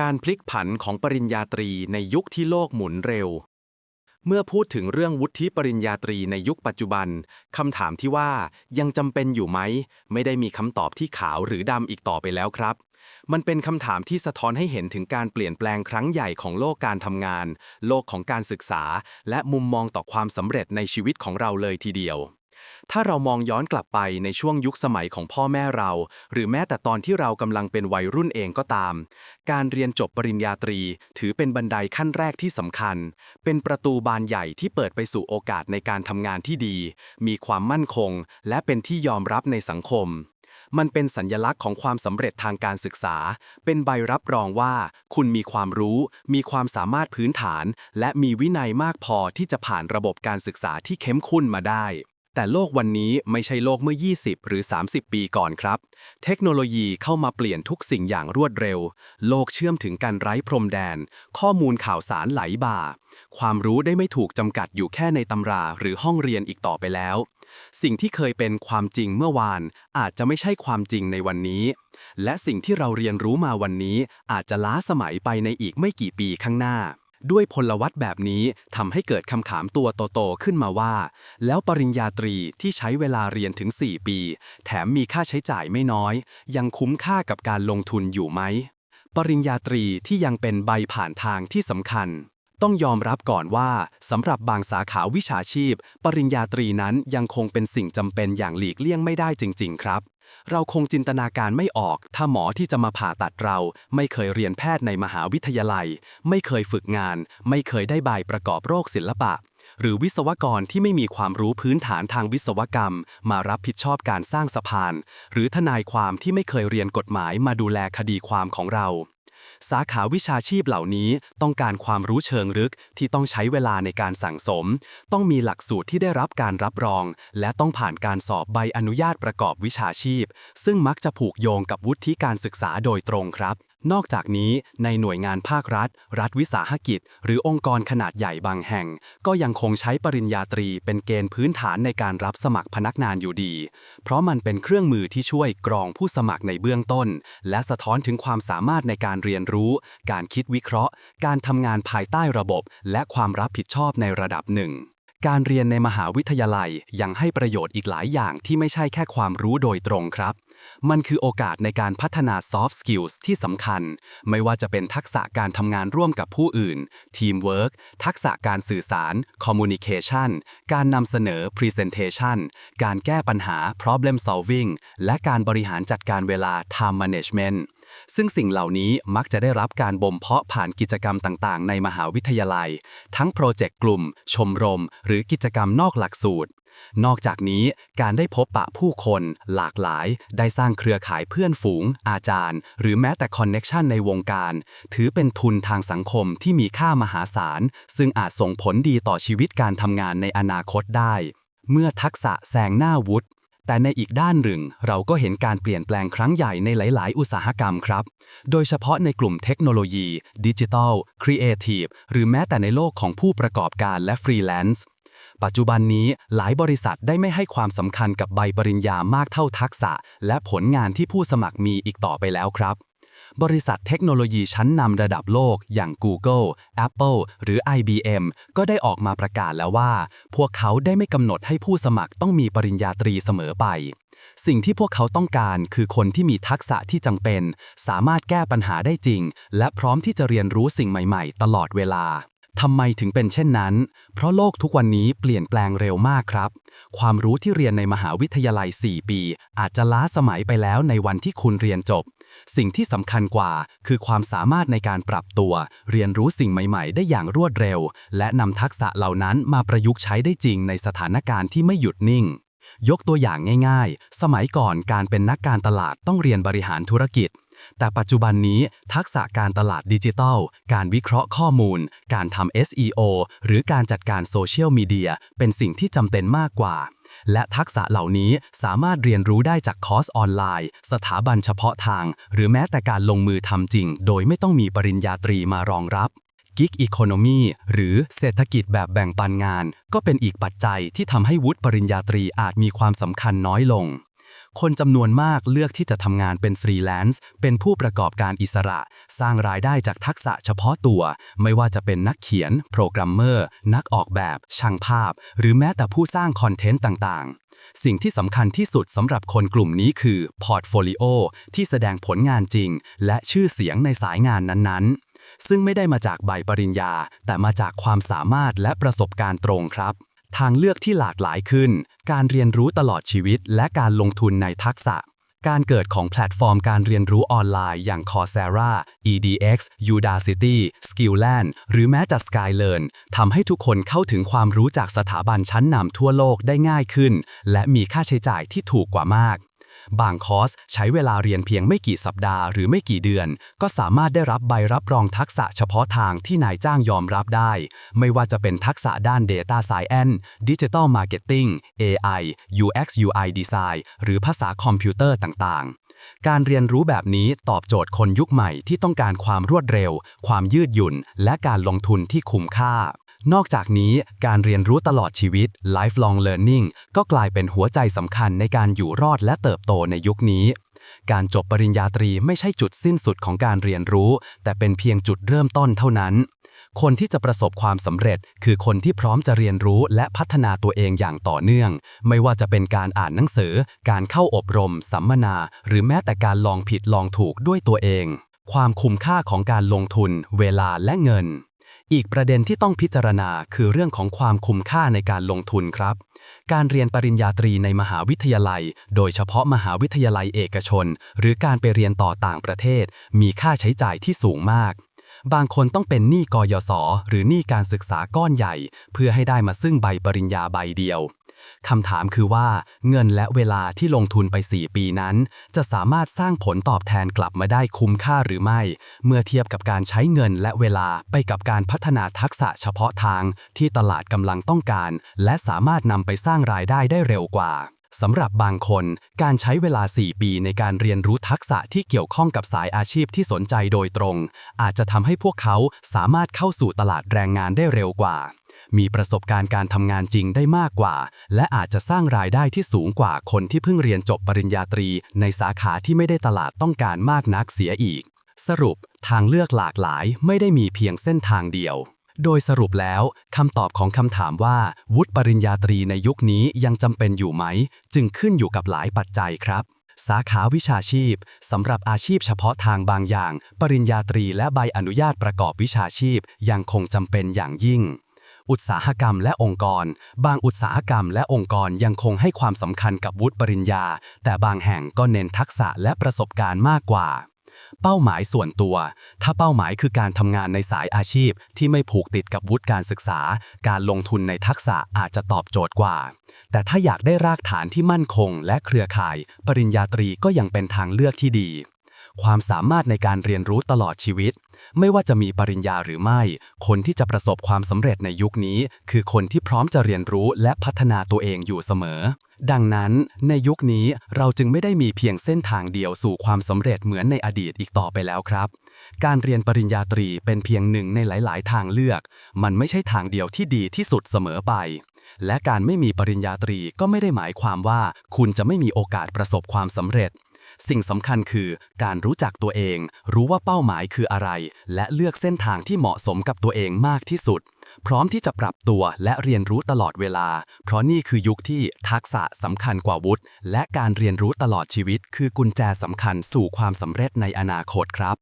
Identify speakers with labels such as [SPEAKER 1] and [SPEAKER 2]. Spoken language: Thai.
[SPEAKER 1] การพลิกผันของปริญญาตรีในยุคที่โลกหมุนเร็ว เมื่อพูดถึงเรื่องวุฒิปริญญาตรีในยุคปัจจุบัน คำถามที่ว่ายังจำเป็นอยู่ไหม ไม่ได้มีคำตอบที่ขาวหรือดำอีกต่อไปแล้วครับ มันเป็นคำถามที่สะท้อนให้เห็นถึงการเปลี่ยนแปลงครั้งใหญ่ของโลกการทำงาน โลกของการศึกษา และมุมมองต่อความสำเร็จในชีวิตของเราเลยทีเดียว ถ้าเรามองย้อนกลับไปในช่วงยุคสมัยของพ่อแม่เรา หรือแม้แต่ตอนที่เรากำลังเป็นวัยรุ่นเองก็ตาม การเรียนจบปริญญาตรี ถือเป็นบันไดขั้นแรกที่สำคัญ เป็นประตูบานใหญ่ที่เปิดไปสู่โอกาสในการทำงานที่ดี มีความมั่นคง และเป็นที่ยอมรับในสังคมมันเป็นสัญญลักษณ์ของความสำเร็จทางการศึกษา เป็นใบรับรองว่า คุณมีความรู้ มีความสามารถพื้นฐาน และมีวินัยมากพอที่จะผ่านระบบการศึกษาที่เข้มข้นมาได้ แต่โลกวันนี้ไม่ใช่โลกเมื่อ 20 หรือ 30 ปีก่อนครับ เทคโนโลยีเข้ามาเปลี่ยนทุกสิ่งอย่างรวดเร็ว โลกเชื่อมถึงกันไร้พรมแดน ข้อมูลข่าวสารไหลบ่า ความรู้ได้ไม่ถูกจำกัดอยู่แค่ในตำราหรือห้องเรียนอีกต่อไปแล้ว สิ่งที่เคยเป็นความจริงเมื่อวาน อาจจะไม่ใช่ความจริงในวันนี้ และสิ่งที่เราเรียนรู้มาวันนี้ อาจจะล้าสมัยไปในอีกไม่กี่ปีข้างหน้า ด้วยพลวัตแบบนี้ทำให้เกิดคำถามตัวโตๆขึ้นมาว่า แล้วปริญญาตรีที่ใช้เวลาเรียนถึง 4 ปี แถมมีค่าใช้จ่ายไม่น้อย ยังคุ้มค่ากับการลงทุนอยู่ไหม ปริญญาตรีที่ยังเป็นใบผ่านทางที่สำคัญ ต้องยอมรับก่อนว่าสำหรับบางสาขาวิชาชีพ ปริญญาตรีนั้นยังคงเป็นสิ่งจำเป็นอย่างหลีกเลี่ยงไม่ได้จริง ๆ ครับ เราคงจินตนาการไม่ออก ถ้าหมอที่จะมาผ่าตัดเรา ไม่เคยเรียนแพทย์ในมหาวิทยาลัย ไม่เคยฝึกงาน ไม่เคยได้ใบประกอบโรคศิลปะ หรือวิศวกรที่ไม่มีความรู้พื้นฐานทางวิศวกรรม มารับผิดชอบการสร้างสะพาน หรือทนายความที่ไม่เคยเรียนกฎหมายมาดูแลคดีความของเรา สาขาวิชาชีพเหล่านี้ต้องการความรู้เชิงลึกที่ต้องใช้เวลาในการสั่งสม ต้องมีหลักสูตรที่ได้รับการรับรอง และต้องผ่านการสอบใบอนุญาตประกอบวิชาชีพ ซึ่งมักจะผูกโยงกับวุฒิการศึกษาโดยตรงครับ นอกจากนี้ในหน่วยงานภาครัฐ รัฐวิสาหกิจ หรือองค์กรขนาดใหญ่บางแห่ง ก็ยังคงใช้ปริญญาตรีเป็นเกณฑ์พื้นฐานในการรับสมัครพนักงานอยู่ดี เพราะมันเป็นเครื่องมือที่ช่วยกรองผู้สมัครในเบื้องต้น และสะท้อนถึงความสามารถในการเรียนรู้ การคิดวิเคราะห์ การทำงานภายใต้ระบบ และความรับผิดชอบในระดับหนึ่ง การเรียนในมหาวิทยาลัยยังให้ประโยชน์อีกหลายอย่างที่ไม่ใช่แค่ความรู้โดยตรงครับ มันคือโอกาสในการพัฒนา soft skills ที่สำคัญ ไม่ว่าจะเป็นทักษะการทำงานร่วมกับผู้อื่น teamwork ทักษะการสื่อสาร communication การนำเสนอ presentation การแก้ปัญหา problem solving และการบริหารจัดการเวลา time management ซึ่งสิ่งเหล่านี้มักจะได้รับการบ่มเพาะผ่านกิจกรรมต่างๆ ในมหาวิทยาลัย ทั้งโปรเจกต์กลุ่ม ชมรม หรือกิจกรรมนอกหลักสูตร นอกจากนี้การได้พบปะผู้คน หลากหลาย ได้สร้างเครือข่ายเพื่อนฝูง อาจารย์ หรือแม้แต่คอนเน็ชันในวงการ ถือเป็นทุนทางสังคมที่มีค่ามหาศาล ซึ่งอาจส่งผลดีต่อชีวิตการทำงานในอนาคตได้ เมื่อทักษะแซงหน้าวุฒิ แต่ในอีกด้านหนึ่ง เราก็เห็นการเปลี่ยนแปลงครั้งใหญ่ในหลาย ๆ อุตสาหกรรมครับ โดยเฉพาะในกลุ่มเทคโนโลยี ดิจิทัล ครีเอทีฟ หรือแม้แต่ในโลกของผู้ประกอบการและฟรีแลนซ์ ปัจจุบันนี้หลายบริษัทได้ไม่ให้ความสำคัญกับใบปริญญามากเท่าทักษะ และผลงานที่ผู้สมัครมีอีกต่อไปแล้วครับ บริษัทเทคโนโลยีชั้นนำระดับโลกอย่าง Google, Apple หรือ IBM ก็ได้ออกมาประกาศแล้วว่า พวกเขาได้ไม่กำหนดให้ผู้สมัครต้องมีปริญญาตรีเสมอไป สิ่งที่พวกเขาต้องการคือคนที่มีทักษะที่จำเป็น สามารถแก้ปัญหาได้จริง และพร้อมที่จะเรียนรู้สิ่งใหม่ๆ ตลอดเวลาทำไมถึงเป็นเช่นนั้น เพราะโลกทุกวันนี้เปลี่ยนแปลงเร็วมากครับ ความรู้ที่เรียนในมหาวิทยาลัย 4 ปี อาจจะล้าสมัยไปแล้วในวันที่คุณเรียนจบ สิ่งที่สำคัญกว่าคือความสามารถในการปรับตัว เรียนรู้สิ่งใหม่ ๆ ได้อย่างรวดเร็ว และนำทักษะเหล่านั้นมาประยุกต์ใช้ได้จริงในสถานการณ์ที่ไม่หยุดนิ่ง ยกตัวอย่างง่าย ๆ สมัยก่อนการเป็นนักการตลาดต้องเรียนบริหารธุรกิจ แต่ปัจจุบันนี้ทักษะการตลาดดิจิทัล การวิเคราะห์ข้อมูล การทำ SEO หรือการจัดการโซเชียลมีเดียเป็นสิ่งที่จำเป็นมากกว่า และทักษะเหล่านี้สามารถเรียนรู้ได้จากคอร์สออนไลน์ สถาบันเฉพาะทาง หรือแม้แต่การลงมือทำจริง โดยไม่ต้องมีปริญญาตรีมารองรับกิกอีโคโนมีหรือเศรษฐกิจแบบแบ่งปันงาน ก็เป็นอีกปัจจัยที่ทำให้วุฒิปริญญาตรีอาจมีความสำคัญน้อยลง
[SPEAKER 2] คนจำนวนมากเลือกที่จะทำงานเป็นฟรีแลนซ์เป็นผู้ประกอบการอิสระ สร้างรายได้จากทักษะเฉพาะตัว ไม่ว่าจะเป็นนักเขียน โปรแกรมเมอร์ นักออกแบบ ช่างภาพ หรือแม้แต่ผู้สร้างคอนเทนต์ต่างๆสิ่งที่สำคัญที่สุดสำหรับคนกลุ่มนี้คือพอร์ตโฟลิโอที่แสดงผลงานจริง และชื่อเสียงในสายงานนั้นๆ ซึ่งไม่ได้มาจากใบปริญญา แต่มาจากความสามารถและประสบการณ์ตรงครับ ทางเลือกที่หลากหลายขึ้น การเรียนรู้ตลอดชีวิต และการลงทุนในทักษะ การเกิดของแพลตฟอร์มการเรียนรู้ออนไลน์อย่าง Coursera, EDX, Udacity, Skillland หรือแม้แต่ Skylearn ทำให้ทุกคนเข้าถึงความรู้จากสถาบันชั้นนำทั่วโลกได้ง่ายขึ้น และมีค่าใช้จ่ายที่ถูกกว่ามาก บางคอร์สใช้เวลาเรียนเพียงไม่กี่สัปดาห์หรือไม่กี่เดือน ก็สามารถได้รับใบรับรองทักษะเฉพาะทางที่นายจ้างยอมรับได้ ไม่ว่าจะเป็นทักษะด้าน Data Science Digital Marketing AI UX UI Design หรือภาษาคอมพิวเตอร์ต่างๆ การเรียนรู้แบบนี้ตอบโจทย์คนยุคใหม่ที่ต้องการความรวดเร็ว ความยืดหยุ่น และการลงทุนที่คุ้มค่า นอกจากนี้การเรียนรู้ตลอดชีวิต lifelong learning ก็กลายเป็นหัวใจสำคัญในการอยู่รอดและเติบโตในยุคนี้ การจบปริญญาตรีไม่ใช่จุดสิ้นสุดของการเรียนรู้ แต่เป็นเพียงจุดเริ่มต้นเท่านั้น คนที่จะประสบความสำเร็จ คือคนที่พร้อมจะเรียนรู้และพัฒนาตัวเองอย่างต่อเนื่อง ไม่ว่าจะเป็นการอ่านหนังสือ การเข้าอบรม สัมมนา หรือแม้แต่การลองผิดลองถูกด้วยตัวเอง ความคุ้มค่าของการลงทุน เวลาและเงิน อีกประเด็นที่ต้องพิจารณาคือเรื่องของความคุ้มค่าในการลงทุนครับ การเรียนปริญญาตรีในมหาวิทยาลัย โดยเฉพาะมหาวิทยาลัยเอกชน หรือการไปเรียนต่อต่างประเทศ มีค่าใช้จ่ายที่สูงมาก บางคนต้องเป็นหนี้กยศหรือหนี้การศึกษาก้อนใหญ่ เพื่อให้ได้มาซึ่งใบปริญญาใบเดียว คำถามคือว่าเงินและเวลาที่ลงทุนไป 4 ปีนั้น จะสามารถสร้างผลตอบแทนกลับมาได้คุ้มค่าหรือไม่ เมื่อเทียบกับการใช้เงินและเวลาไปกับการพัฒนาทักษะเฉพาะทางที่ตลาดกำลังต้องการ และสามารถนำไปสร้างรายได้ได้เร็วกว่าสำหรับบางคน การใช้เวลา 4 ปีในการเรียนรู้ทักษะที่เกี่ยวข้องกับสายอาชีพที่สนใจโดยตรง อาจจะทำให้พวกเขาสามารถเข้าสู่ตลาดแรงงานได้เร็วกว่า มีประสบการณ์การทำงานจริงได้มากกว่า และอาจจะสร้างรายได้ที่สูงกว่าคนที่เพิ่งเรียนจบปริญญาตรี ในสาขาที่ไม่ได้ตลาดต้องการมากนักเสียอีก สรุปทางเลือกหลากหลายไม่ได้มีเพียงเส้นทางเดียว โดยสรุปแล้วคำตอบของคำถามว่า วุฒิปริญญาตรีในยุคนี้ยังจำเป็นอยู่ไหม จึงขึ้นอยู่กับหลายปัจจัยครับสาขาวิชาชีพ สำหรับอาชีพเฉพาะทางบางอย่าง ปริญญาตรีและใบอนุญาตประกอบวิชาชีพยังคงจำเป็นอย่างยิ่ง อุตสาหกรรมและองค์กร บางอุตสาหกรรมและองค์กรยังคงให้ความสำคัญกับวุฒิปริญญา แต่บางแห่งก็เน้นทักษะและประสบการณ์มากกว่า เป้าหมายส่วนตัว ถ้าเป้าหมายคือการทำงานในสายอาชีพ ที่ไม่ผูกติดกับวุฒิการศึกษา การลงทุนในทักษะอาจจะตอบโจทย์กว่า แต่ถ้าอยากได้รากฐานที่มั่นคง และเครือข่าย ปริญญาตรีก็ยังเป็นทางเลือกที่ดี ความสามารถในการเรียนรู้ตลอดชีวิต ไม่ว่าจะมีปริญญาหรือไม่ คนที่จะประสบความสำเร็จในยุคนี้ คือคนที่พร้อมจะเรียนรู้และพัฒนาตัวเองอยู่เสมอ ดังนั้น ในยุคนี้เราจึงไม่ได้มีเพียงเส้นทางเดียวสู่ความสำเร็จเหมือนในอดีตอีกต่อไปแล้วครับ การเรียนปริญญาตรีเป็นเพียงหนึ่งในหลาย ๆ ทางเลือก มันไม่ใช่ทางเดียวที่ดีที่สุดเสมอไปและการไม่มีปริญญาตรีก็ไม่ได้หมายความว่า คุณจะไม่มีโอกาสประสบความสำเร็จ สิ่งสำคัญคือการรู้จักตัวเอง รู้ว่าเป้าหมายคืออะไร และเลือกเส้นทางที่เหมาะสมกับตัวเองมากที่สุด พร้อมที่จะปรับตัวและเรียนรู้ตลอดเวลา เพราะนี่คือยุคที่ทักษะสำคัญกว่าวุฒิและการเรียนรู้ตลอดชีวิต คือกุญแจสำคัญสู่ความสำเร็จในอนาคตครับ